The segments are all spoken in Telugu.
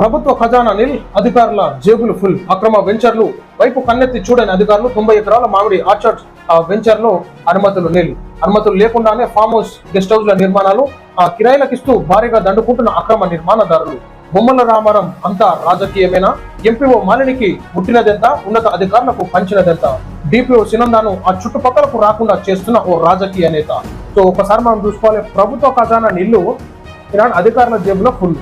ప్రభుత్వ ఖజానా నిల్ అధికారుల జేబులు ఫుల్. అక్రమ వెంచర్లు వైపు కన్నెత్తి చూడని అధికారులు తొంభై ఎకరాల మామిడి ఆర్చర్డ్ ఆ వెంచర్లో అనుమతులు నిల్. అనుమతులు లేకుండానే ఫామ్ హౌస్ గెస్ట్ హౌస్ల నిర్మాణాలు ఆ కిరాయిలకు భారీగా దండుకుంటున్న అక్రమ నిర్మాణదారులు. బొమ్మల రామారం అంతా రాజకీయమేనా? ఎంపీఓ మాలినికి ముట్టినదెంత? ఉన్నత అధికారులకు పంచినదెంత? డిపిఓ సినందాను ఆ చుట్టుపక్కలకు రాకుండా చేస్తున్న ఓ రాజకీయ నేత. సో ఒకసారి మనం చూసుకోవాలి ప్రభుత్వ ఖజానా నిల్లు ఈనాడు అధికారుల జేబులో ఫుల్.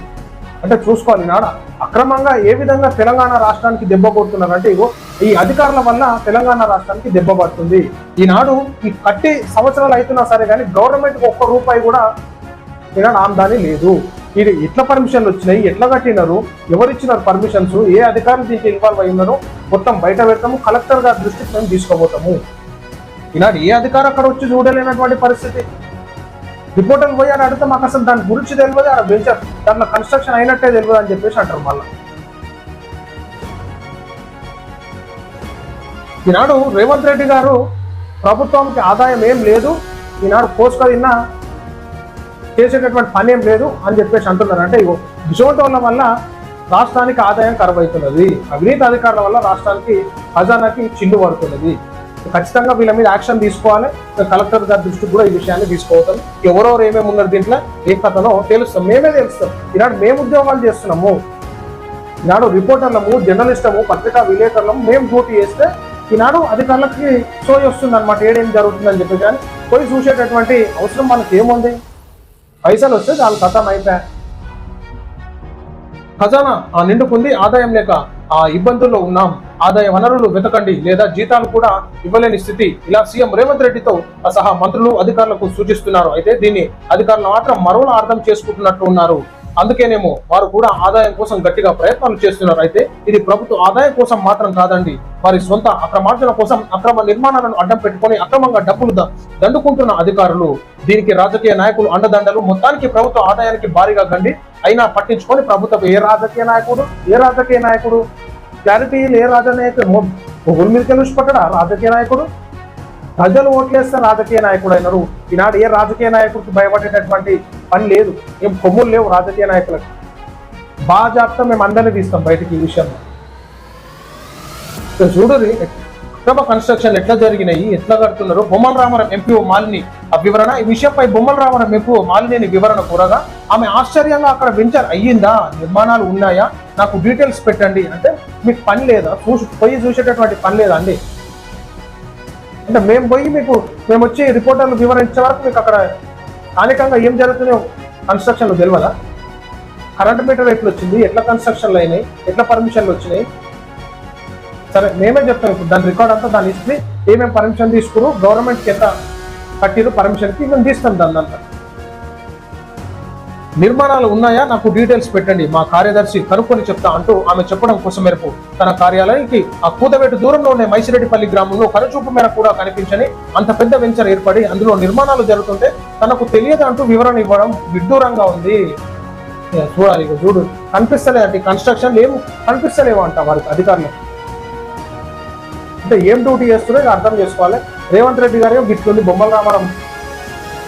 అంటే చూసుకోవాలి ఈనాడు అక్రమంగా ఏ విధంగా తెలంగాణ రాష్ట్రానికి దెబ్బ కొడుతున్నారంటే ఇగో ఈ అధికారుల వల్ల తెలంగాణ రాష్ట్రానికి దెబ్బ పడుతుంది. ఈనాడు ఈ కట్టి సంవత్సరాలు అవుతున్నా సరే కానీ గవర్నమెంట్ ఒక్క రూపాయి కూడా ఈనాడు ఆమ్దాని లేదు. ఇది ఎట్లా పర్మిషన్లు వచ్చినాయి? ఎట్లా కట్టినారు? ఎవరు ఇచ్చినారు పర్మిషన్స్? ఏ అధికారులు దీనికి ఇన్వాల్వ్ అయ్యిందనో మొత్తం బయట పెడతాము కలెక్టర్ గారి దృష్టికి మేము తీసుకోబోతాము ఈనాడు ఏ అధికారం అక్కడ వచ్చి చూడలేనటువంటి పరిస్థితి? రిపోర్టర్లు పోయి అని అడిగితే మాకు అసలు దాని గురించి తెలియదు ఆ వెంచర్ దాంట్లో కన్స్ట్రక్షన్ అయినట్టే తెలియదు అని చెప్పేసి అంటారు మళ్ళీ. ఈనాడు రేవంత్ రెడ్డి గారు ప్రభుత్వానికి ఆదాయం ఏం లేదు ఈనాడు కోసుక తిన్నా చేసేటటువంటి పని ఏం లేదు అని చెప్పేసి అంటున్నారు. అంటే ఇటువంటి వాళ్ళ వల్ల రాష్ట్రానికి ఆదాయం కరువవుతున్నది అవినీతి అధికారుల వల్ల రాష్ట్రానికి ఖజానాకి చిల్లు పడుతున్నది. ఖచ్చితంగా వీళ్ళ మీద యాక్షన్ తీసుకోవాలి. కలెక్టర్ గారి దృష్టికి కూడా ఈ విషయాన్ని తీసుకోవటం ఎవరెవరు ఏమేమి ఉన్నారు దీంట్లో ఏ కథనో తెలుస్తాం. మేమే తెలుస్తాం. ఈనాడు మేము ఉద్యోగాలు చేస్తున్నాము. ఈనాడు రిపోర్టర్లము జర్నలిస్టము పత్రికా విలేకరులము మేము డ్యూటీ చేస్తే ఈనాడు అధికారులకి సోయి వస్తుంది అనమాట ఏడేం జరుగుతుందని చెప్పి కానీ పోయి చూసేటటువంటి అవసరం మనకి ఏముంది? పైసలు వస్తే చాలా కథం అయిపోయా. ఖజానా ఆ నిండుకుంది ఆదాయం లేక ఇబ్బందుల్లో ఉన్నాం. ఆదాయ వనరులు వెతకండి లేదా జీతాలు కూడా ఇవ్వలేని స్థితి. ఇలా సీఎం రేవంత్ రెడ్డితో సహా మంత్రులు అధికారులకు సూచిస్తున్నారు. అయితే దీన్ని అధికారులు మాత్రం మరోలా అర్థం చేసుకుంటున్నట్టు ఉన్నారు. అందుకేనేమో వారు కూడా ఆదాయం కోసం గట్టిగా ప్రయత్నాలు చేస్తున్నారు. అయితే ఇది ప్రభుత్వ ఆదాయం కోసం మాత్రం కాదండి. వారి సొంత అక్రమార్జన కోసం అక్రమ నిర్మాణాలను అడ్డం పెట్టుకొని అక్రమంగా డబ్బులు ద- దండుకుంటున్న అధికారులు దీనికి రాజకీయ నాయకులు అండదండలు మొత్తానికి ప్రభుత్వ ఆదాయానికి భారీగా గండి అయినా పట్టించుకొని ప్రభుత్వం ఏ రాజకీయ నాయకుడు ఏ రాజకీయ నాయకుడు? క్లారిటీ ఏ రాజనాయకుడు ఒగురు మీద కలిసి పట్టడా రాజకీయ నాయకుడు? ప్రజలు ఓట్లేస్తే రాజకీయ నాయకుడు అయినారు. ఈనాడు ఏ రాజకీయ నాయకుడికి భయపడేటటువంటి పని లేదు. ఏం కొమ్ములు లేవు రాజకీయ నాయకులకు. బాగా చెప్తా మేము అందరినీ తీస్తాం బయటికి ఈ విషయంలో. చూడది అక్రమ కన్స్ట్రక్షన్ ఎట్లా జరిగినాయి ఎట్లా కడుతున్నారు? బొమ్మల రామరం ఎంపీఓ మాలిని ఆ వివరణ ఈ విషయంపై బొమ్మల రామరం ఎంపీఓ మాలిని వివరణ కూరగా ఆమె ఆశ్చర్యంగా అక్కడ వెంచర్ అయ్యిందా? నిర్మాణాలు ఉన్నాయా? నాకు డీటెయిల్స్ పెట్టండి. అంటే మీకు పని లేదా? చూసి పోయి చూసేటటువంటి పని లేదా అండి? అంటే మేము పోయి మీకు మేము వచ్చి రిపోర్టర్లు వివరించే వరకు మీకు అక్కడ స్థానికంగా ఏం జరుగుతుందో కన్స్ట్రక్షన్లు తెలియదా కరెంట్ మీటర్ ఎట్లా వచ్చింది ఎట్లా కన్స్ట్రక్షన్లు అయినాయి ఎట్లా పర్మిషన్లు వచ్చినాయి? సరే మేమే చెప్తాం ఇప్పుడు దాని రికార్డ్ అంతా దాని హిస్టరీ. ఏమేమి పర్మిషన్ తీసుకురు గవర్నమెంట్కి ఎంత కట్టిరు పర్మిషన్కి మేము తీస్తాం దాన్ని అంతా. నిర్మాణాలు ఉన్నాయా? నాకు డీటెయిల్స్ పెట్టండి. మా కార్యదర్శి కనుక్కొని చెప్తా అంటూ ఆమె చెప్పడం కోసం మేరకు తన కార్యాలయానికి ఆ కూతవేటు దూరంలో ఉండే మైసిరెడ్డిపల్లి గ్రామంలో కనుచూపు మేర కూడా కనిపించని అంత పెద్ద వెంచర్ ఏర్పడి అందులో నిర్మాణాలు జరుగుతుంటే తనకు తెలియదు అంటూ వివరణ ఇవ్వడం విడ్డూరంగా ఉంది. చూడాలి చూడు. కనిపిస్తలేదండి కన్స్ట్రక్షన్ ఏం కనిపిస్తలేవు అంట వారికి అధికారులు. అంటే ఏం డ్యూటీ చేస్తున్నారో అర్థం చేసుకోవాలి. రేవంత్ రెడ్డి గారు గిట్లుంది బొమ్మల రామారం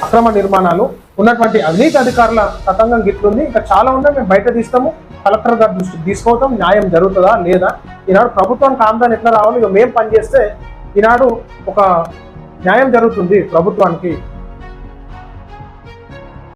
అక్రమ నిర్మాణాలు ఉన్నటువంటి అవినీతి అధికారుల తతంగం గిట్లుంది. ఇంకా చాలా ఉన్నాయి మేము బయట తీస్తాము. కలెక్టర్ గారి దృష్టికి తీసుకోవటం న్యాయం జరుగుతుందా లేదా? ఈనాడు ప్రభుత్వానికి ఆమ్దాన్ని ఎట్లా రావాలి? ఇక మేము పనిచేస్తే ఈనాడు ఒక న్యాయం జరుగుతుంది ప్రభుత్వానికి.